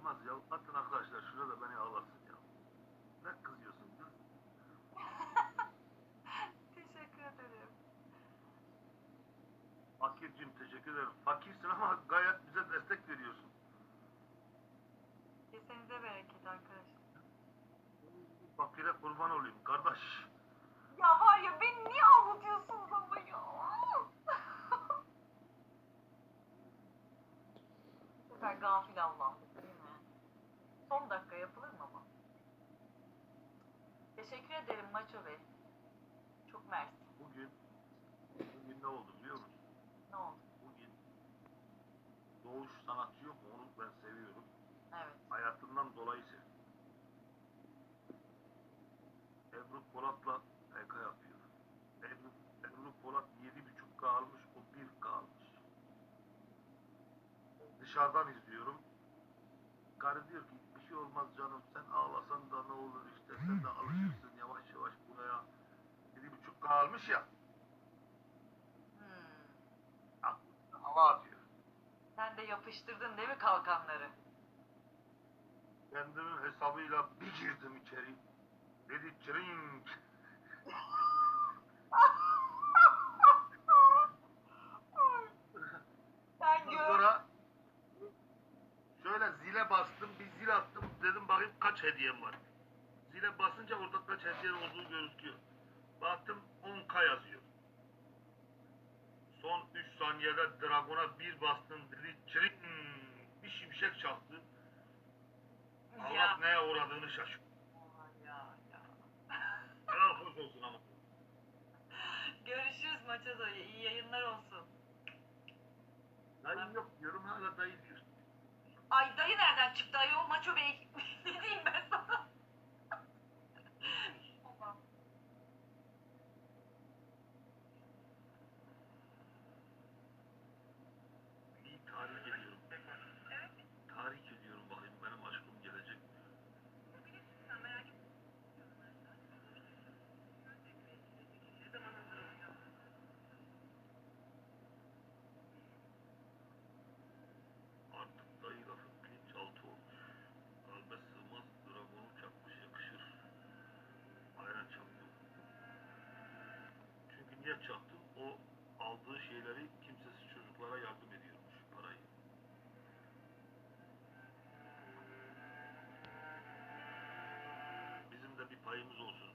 olmaz ya. Atın arkadaşlar şurada beni ağlasın ya. Ne kızıyorsun kız? Teşekkür ederim. Fakircim teşekkür ederim. Fakirsin ama gayet bize destek veriyorsun. Kesenize bereket arkadaşlar. Fakire kurban olayım kardeş. Ya var ya beni niye anlatıyorsunuz ama ya? Sefer gafil avlandık değil mi? Son dakika yapılır mı ama? Teşekkür ederim Maço Bey. Çok mersi. Bugün, bugün ne oldu biliyor musun? Ne oldu? Bugün doğuş sanatçı yok mu? Onu ben seviyorum. Evet. Hayatından dolayı seviyorum. Ebru Polat'la PK yapıyor. Ebru, Ebru Polat 7.5K almış, o 1K almış. Dışarıdan izliyorum. Karı diyor ki bir şey olmaz canım sen ağlasan da ne olur işte sen de alışırsın yavaş yavaş buraya. 7.5K almış ya. Hmm. Hava atıyor. Sen de yapıştırdın değil mi kalkanları? Kendimin hesabıyla bir girdim içeri. Dedi çırink. Kaç hediyem var. Zile basınca orada kaç hediyen olduğu gözüküyor. Baktım 10k yazıyor. Son 3 saniyede Dragon'a bir bastım dedi çırink. Bir şimşek çaktı. Allah neye uğradığını şaşırdı. Ya ya. Helal hoş olsun ama. Görüşürüz maça da iyi yayınlar olsun. Dayı yok diyorum hala dayı diyor. Niye çaktım? O aldığı şeyleri kimsesiz çocuklara yardım ediyormuş parayı. Bizim de bir payımız olsun